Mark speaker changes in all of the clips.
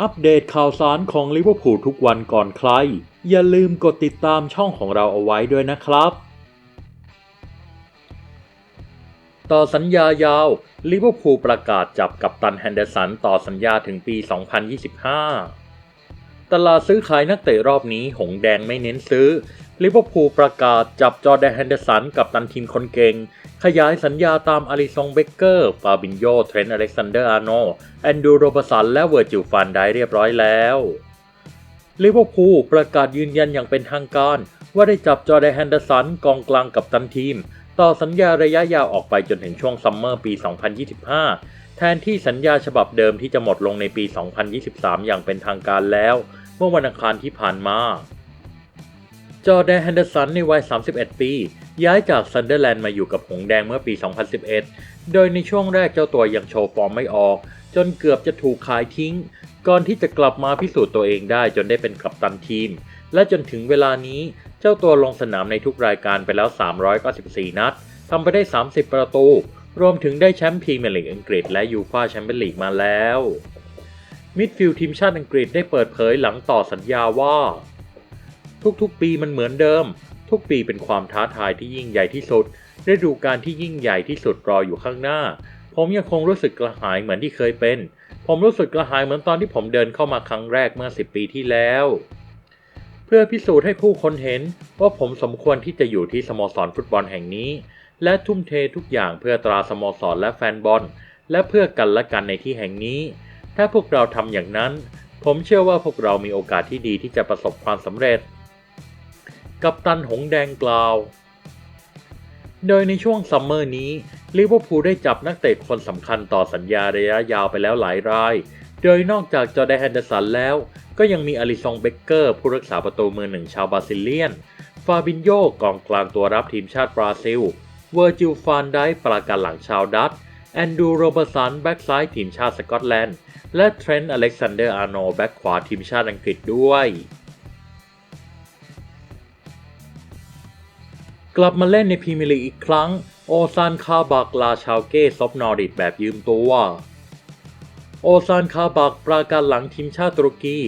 Speaker 1: อัปเดตข่าวสารของลิเวอร์พูลทุกวันก่อนใคร อย่าลืมกดติดตามช่องของเราเอาไว้ด้วยนะครับ ต่อสัญญายาว ลิเวอร์พูลประกาศจับกับตันแฮนเดอร์สันต่อสัญญาถึงปี 2025 ตลาดซื้อขายนักเตะรอบนี้หงแดงไม่เน้นซื้อ ลิเวอร์พูลประกาศจับจอร์แดนแฮนเดอร์สันกับตันทีมคนเก่ง ขยายสัญญาตามอาริซองเบเกอร์ ฟาบินโยเทรนต์อเล็กซานเดอร์อาร์โนแอนดูโรบสัน และเวอร์จิลฟันได้เรียบร้อยแล้วลิเวอร์พูลประกาศยืนยันอย่างเป็นทางการ ว่าได้จับจอร์แดนแฮนเดอร์สันกองกลางกับตันทีม ต่อสัญญาระยะยาวออกไปจนถึงช่วงซัมเมอร์ปี 2025 แทนที่สัญญาฉบับเดิมที่จะหมดลงในปี 2023 อย่างเป็นทางการแล้ว เมื่อวันอังคารที่ผ่านมา จอแดนแฮนเดอร์สันในวัย 31 ปี ย้ายจากซันเดอร์แลนด์มาอยู่กับหงแดงเมื่อปี 2011 โดยในช่วงแรกเจ้าตัวยังโชว์ฟอร์มไม่ออก จนเกือบจะถูกขายทิ้ง ก่อนที่จะกลับมาพิสูจน์ตัวเองได้จนได้เป็นกัปตันทีม และจนถึงเวลานี้เจ้าตัวลงสนามในทุกรายการไปแล้ว 394 นัดทำไปได้ 30 ประตู รวมถึงได้แชมป์พรีเมียร์ลีกอังกฤษและยูฟ่าแชมเปี้ยนลีกมาแล้วมิดฟิลด์ทีมชาติอังกฤษได้เปิดเผยหลังต่อสัญญาว่า ทุกๆ ปีมันเหมือนเดิม ทุกปีเป็นความท้าทายที่ยิ่งใหญ่ที่สุดฤดูกาลที่ยิ่งใหญ่ที่สุดรออยู่ข้างหน้า ผมยังคงรู้สึกกระหายเหมือนที่เคยเป็น ผมรู้สึกกระหายเหมือนตอนที่ผมเดินเข้ามาครั้งแรกเมื่อ10ปีที่แล้ว เพื่อพิสูจน์ให้ผู้คนเห็นว่าผมสมควรที่จะอยู่ที่สโมสรฟุตบอลแห่งนี้ และทุ่มเททุกอย่างเพื่อตราสโมสรและแฟนบอล และเพื่อกันและกันในที่แห่งนี้ ถ้าพวกเราทำอย่างนั้น ผมเชื่อว่าพวกเรามีโอกาสที่ดีที่จะประสบความสำเร็จ กัปตันหงแดงกล่าว โดยในช่วงซัมเมอร์นี้ลิเวอร์พูลได้จับนักเตะคนสำคัญต่อสัญญาระยะยาวไปแล้วหลายราย โดยนอกจากจอแดนแฮนเดอร์สันแล้ว ก็ยังมีอลิซองเบเกอร์ผู้รักษาประตูมือหนึ่งชาวบราซิเลียน ฟาบินโยกองกลางตัวรับทีมชาติบราซิล เวอร์จิลฟานได้ประกันหลังชาวดัตแอนดูโรเบอร์สันแบ็กซ้ายทีมชาติสกอตแลนด์ และเทรนต์อเล็กซานเดอร์อาร์โนแบ็กขวาทีมชาติอังกฤษด้วย กลับมาเล่นในพรีเมียร์ลีกอีกครั้ง โอซานคาบักลาชาวเก้ซบนอริดแบบยืมตัว โอซานคาบักประกันหลังทีมชาติตุรกี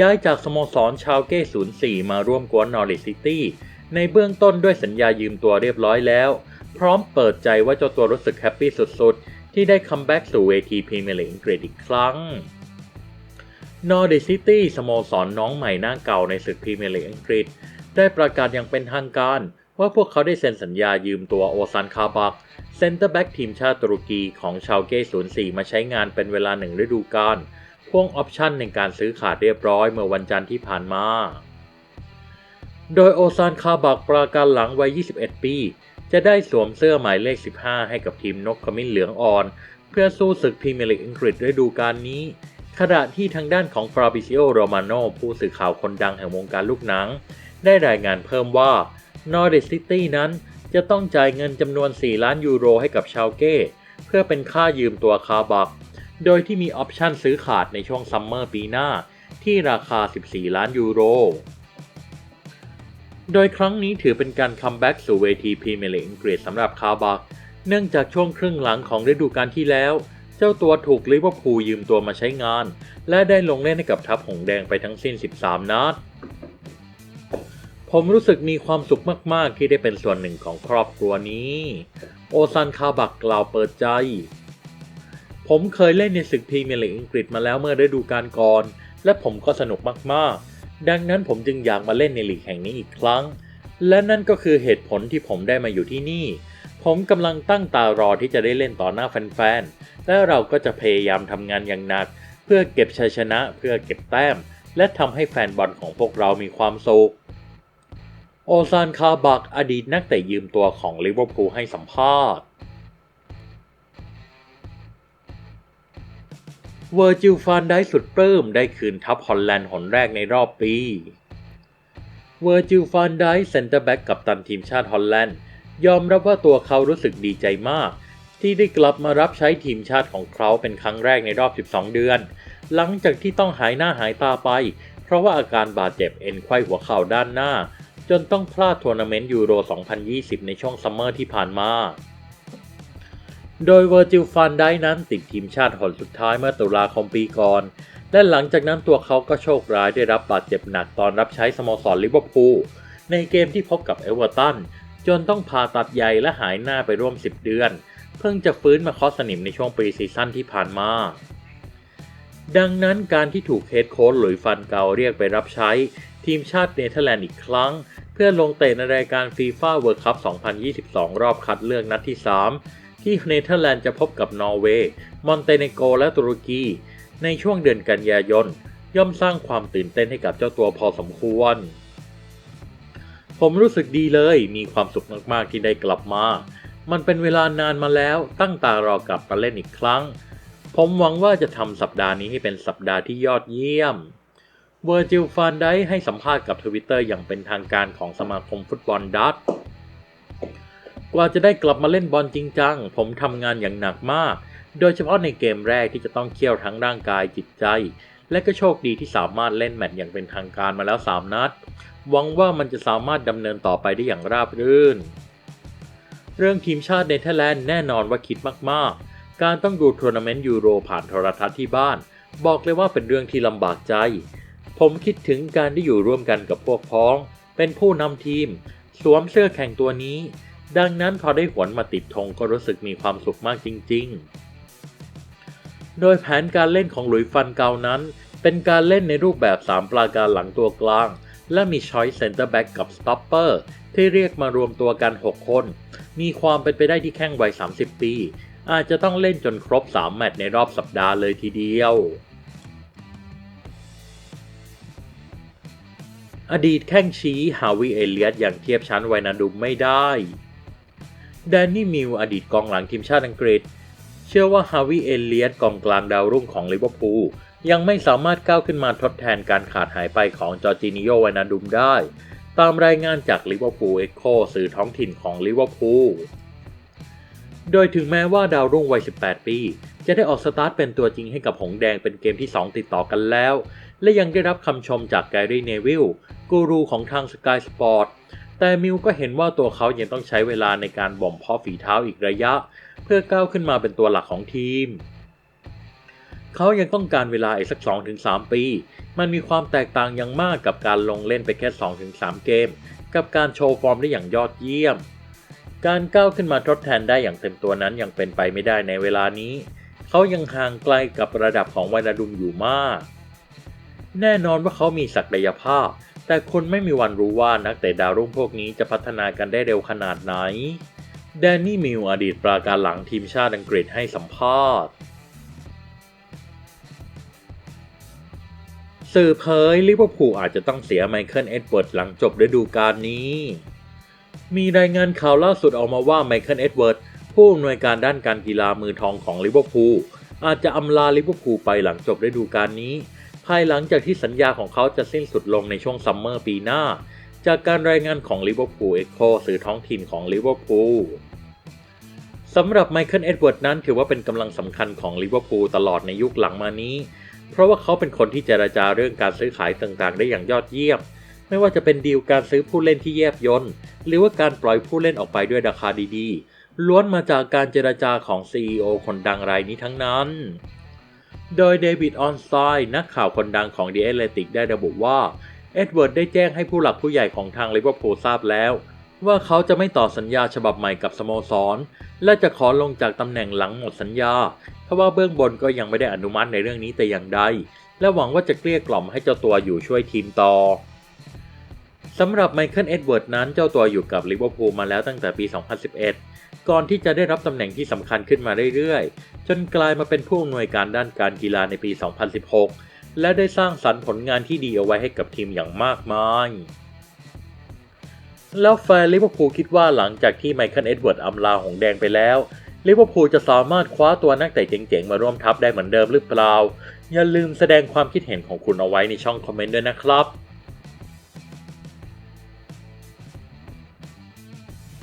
Speaker 1: ย้ายจากสโมสรชาวเก้ 04 มาร่วมกวนนอริทซิตี้ในเบื้องต้นด้วยสัญญายืมตัวเรียบร้อยแล้ว พร้อมเปิดใจว่าเจ้าตัวรู้สึกแฮปปี้สุดๆ ที่ได้คัมแบ็กสู่เวทีพรีเมียร์ลีกอังกฤษอีกครั้งนอริทซิตี้สโมสรน้องใหม่หน้าเก่าในศึกพรีเมียร์ลีกอังกฤษ ได้ประกาศอย่างเป็นทางการ ว่าพวกเขาได้เซ็นสัญญายืมตัวโอซันคาบักเซนเตอร์แบ็กทีมชาติตุรกีของชาวเก้04 มาใช้งานเป็นเวลาหนึ่งฤดูกาลพ่วงออปชั่นในการซื้อขาดเรียบร้อยเมื่อวันจันทร์ที่ผ่านมา โดยโอซานคาบักประกันหลังวัย 21 ปี จะได้สวมเสื้อหมายเลข 15 ให้กับทีมนกขมิ้นเหลืองอ่อน เพื่อสู้ศึกพรีเมียร์ลีกอังกฤษฤดูกาลนี้ ขณะที่ทางด้านของฟราบิซิโอโรมาโนผู้สื่อข่าวคนดังแห่งวงการลูกหนัง ได้รายงานเพิ่มว่า นอริสซิตี้นั้นจะต้องจ่ายเงินจำนวน 4 ล้านยูโรให้กับชาวเก้ เพื่อเป็นค่ายืมตัวคาบัก โดยที่มีออปชั่นซื้อขาดในช่วงซัมเมอร์ปีหน้า ที่ราคา 14 ล้านยูโร โดยครั้งนี้ถือเป็นการคัมแบ็กสู่เวทีพรีเมียร์ลีกอังกฤษสำหรับคาบัก เนื่องจากช่วงครึ่งหลังของฤดูกาลที่แล้ว เจ้าตัวถูกลิเวอร์พูลยืมตัวมาใช้งาน และได้ลงเล่นให้กับทัพหงแดงไปทั้งสิ้น 13 นัด ผมรู้สึกมีความสุขมาก ๆ ที่ได้เป็นส่วนหนึ่งของครอบครัวนี้ โอซันคาบักกล่าวเปิดใจ ผมเคยเล่นในศึกพรีเมียร์ลีกอังกฤษมาแล้วเมื่อฤดูกาลก่อน และผมก็สนุกมาก ๆ ดังนั้นผมจึงอยากมาเล่นในลีกแห่งนี้อีกครั้ง และนั่นก็คือเหตุผลที่ผมได้มาอยู่ที่นี่ ผมกำลังตั้งตารอที่จะได้เล่นต่อหน้าแฟน ๆ และเราก็จะพยายามทำงานอย่างหนัก เพื่อเก็บชัยชนะ เพื่อเก็บแต้ม และทำให้แฟนบอลของพวกเรามีความสุข โอซานคาบักอดีตนักเตะยืมตัวของลิเวอร์พูลให้สัมภาษณ์ เวอร์จิลฟานได้สุดปลื้มได้คืนทัพฮอลแลนด์หนแรกในรอบปี เวอร์จิลฟานได้เซนเตอร์แบ็กกับตันทีมชาติฮอลแลนด์ ยอมรับว่าตัวเขารู้สึกดีใจมาก ที่ได้กลับมารับใช้ทีมชาติของเขาเป็นครั้งแรกในรอบ 12 เดือน หลังจากที่ต้องหายหน้าหายตาไป เพราะว่าอาการบาดเจ็บเอ็นไขว้หัวเข่าด้านหน้า จนต้องพลาดทัวร์นาเมนต์ยูโร 2020 ในช่วงซัมเมอร์ที่ผ่านมา โดยเวอร์จิลฟันได้นั้นติดทีมชาติหนสุดท้ายเมื่อตุลาคมปีก่อน และหลังจากนั้นตัวเขาก็โชคร้ายได้รับบาดเจ็บหนักตอนรับใช้สโมสรลิเวอร์พูลในเกมที่พบกับเอเวอร์ตันจนต้องผ่าตัดใหญ่และหายหน้าไปร่วม 10 เดือน เพิ่งจะฟื้นมาเคาะสนิมในช่วงปรีซีซั่นที่ผ่านมา ดังนั้นการที่ถูกเฮดโค้ชหลุยฟันเกาเรียกไปรับใช้ ทีมชาติเนเธอร์แลนด์อีกครั้ง เพื่อลงเตะในรายการฟีฟ่าเวิร์คัพ 2022 รอบคัดเลือกนัดที่ 3 ที่เนเธอร์แลนด์จะพบกับนอร์เวย์ มอนเตเนโกรและตุรกี ในช่วงเดือนกันยายน ย่อมสร้างความตื่นเต้นให้กับเจ้าตัวพอสมควร ผมรู้สึกดีเลย มีความสุขมากๆที่ได้กลับมา มันเป็นเวลานานมาแล้ว ตั้งตารอกลับมาเล่นอีกครั้ง ผมหวังว่าจะทำสัปดาห์นี้ให้เป็นสัปดาห์ที่ยอดเยี่ยม เวอร์จิลฟานไดให้สัมภาษณ์กับทวิตเตอร์อย่างเป็นทางการของสมาคมฟุตบอลดัตกว่าจะได้กลับมาเล่นบอลจริงจัง ผมทำงานอย่างหนักมาก โดยเฉพาะในเกมแรกที่จะต้องเคี่ยวทั้งร่างกายจิตใจ และก็โชคดีที่สามารถเล่นแมตช์อย่างเป็นทางการมาแล้ว 3 นัด หวังว่ามันจะสามารถดำเนินต่อไปได้อย่างราบรื่น เรื่องทีมชาติเนเธอร์แลนด์แน่นอนว่าคิดมากๆ การต้องดูทัวร์นาเมนต์ยูโรผ่านโทรทัศน์ที่บ้าน บอกเลยว่าเป็นเรื่องที่ลำบากใจ ผมคิดถึงการได้อยู่ร่วมกันกับพวกพ้อง เป็นผู้นำทีม สวมเสื้อแข่งตัวนี้ ดังนั้นพอได้หวนมาติดธงก็รู้สึกมีความสุขมากจริง ๆ โดยแผนการเล่นของหลุยฟันเกานั้น เป็นการเล่นในรูปแบบ 3 ปราการหลังตัวกลาง และมีช้อยเซนเตอร์แบ็กกับสต็อปเปอร์ที่เรียกมารวมตัวกัน 6 คน มีความเป็นไปได้ที่แข้งวัย 30 ปี อาจจะต้องเล่นจนครบ 3 แมตช์ในรอบสัปดาห์เลยทีเดียว อดีตแข้งชี้ฮาวิเอเลียตอย่างเทียบชั้นไวนาดุมไม่ได้แดนนี่มิวอดีตกองหลังทีมชาติอังกฤษ เชื่อว่าฮาวิเอเลียตกองกลางดาวรุ่งของลิเวอร์พูลยังไม่สามารถก้าวขึ้นมาทดแทนการขาดหายไปของจอร์จินิโยไวนาดุมได้ ตามรายงานจากลิเวอร์พูลเอ็กโคสื่อท้องถิ่นของลิเวอร์พูลโดยถึงแม้ว่าดาวรุ่งวัย 18 ปี จะได้ออกสตาร์ทเป็นตัวจริงให้กับหงแดงเป็นเกมที่ 2 ติดต่อกันแล้ว และยังได้รับคำชมจากแกรี่เนวิลกูรูของทางสกายสปอร์ตแต่มิวก็เห็นว่าตัวเขายังต้องใช้เวลาในการบ่มเพาะฝีเท้าอีกระยะ เพื่อก้าวขึ้นมาเป็นตัวหลักของทีม เขายังต้องการเวลาอีกสัก 2-3 ปี มันมีความแตกต่างอย่างมากกับการลงเล่นไปแค่ 2-3 เกม กับการโชว์ฟอร์มได้อย่างยอดเยี่ยม การก้าวขึ้นมาทดแทนได้อย่างเต็มตัวนั้นยังเป็นไปไม่ได้ในเวลานี้ เขายังห่างไกลกับระดับของวานาดุมอยู่มาก แน่นอนว่าเขามีศักยภาพ แต่คนไม่มีวันรู้ว่านักเตะดาวรุ่งพวกนี้จะพัฒนากันได้เร็วขนาดไหน แดนนี่มิวอดีตปราการหลังทีมชาติอังกฤษให้สัมภาษณ์สื่อเผยลิเวอร์พูลอาจจะต้องเสียไมเคิลเอ็ดเวิร์ดหลังจบฤดูกาลนี้ มีรายงานข่าวล่าสุดออกมาว่าไมเคิลเอ็ดเวิร์ด ผู้อำนวยการด้านการกีฬามือทองของลิเวอร์พูลอาจจะอำลาลิเวอร์พูลไปหลังจบฤดูกาลนี้ ภายหลังจากที่สัญญาของเขาจะสิ้นสุดลงในช่วงซัมเมอร์ปีหน้า จากการรายงานของลิเวอร์พูลเอ็กโคสื่อท้องถิ่นของลิเวอร์พูลสำหรับไมเคิลเอ็ดเวิร์ดนั้นถือว่าเป็นกำลังสำคัญของลิเวอร์พูลตลอดในยุคหลังมานี้ เพราะว่าเขาเป็นคนที่เจราจาเรื่องการซื้อขายต่างๆ ได้อย่างยอดเยี่ยม ไม่ว่าจะเป็นดีลการซื้อผู้เล่นที่แยบยนต์หรือว่าการปล่อยผู้เล่นออกไปด้วยราคาดีๆ ล้วนมาจากการเจราจาของ CEO คนดังรายนี้ทั้งนั้น โดยเดวิดออนไซน์นักข่าวคนดังของ The Athletic ได้ระบุว่าเอ็ดเวิร์ดได้แจ้งให้ผู้หลักผู้ใหญ่ของทางลิเวอร์พูลทราบแล้ว ว่าเขาจะไม่ต่อสัญญาฉบับใหม่กับสโมสร และจะขอลงจากตำแหน่งหลังหมดสัญญาเพราะว่าเบื้องบนก็ยังไม่ได้อนุมัติในเรื่องนี้แต่อย่างใดและหวังว่าจะเกลี้ยกล่อมให้เจ้าตัวอยู่ช่วยทีมต่อสำหรับไมเคิลเอ็ดเวิร์ดนั้นเจ้าตัวอยู่กับลิเวอร์พูลมาแล้วตั้งแต่ปี 2011 ก่อนที่จะได้รับตำแหน่งที่สำคัญขึ้นมาเรื่อยๆ จนกลายมาเป็นผู้อำนวยการด้านการกีฬาในปี 2016 และได้สร้างสรรค์ผลงานที่ดีเอาไว้ให้กับทีมอย่างมากมาย แล้วแฟนลิเวอร์พูลคิดว่าหลังจากที่ไมเคิลเอ็ดเวิร์ดอำลาหงแดงไปแล้วลิเวอร์พูลจะสามารถคว้าตัวนักเตะเจ๋งๆ มาร่วมทัพได้เหมือนเดิมหรือเปล่า อย่าลืมแสดงความคิดเห็นของคุณเอาไว้ในช่องคอมเมนต์ด้วยนะครับ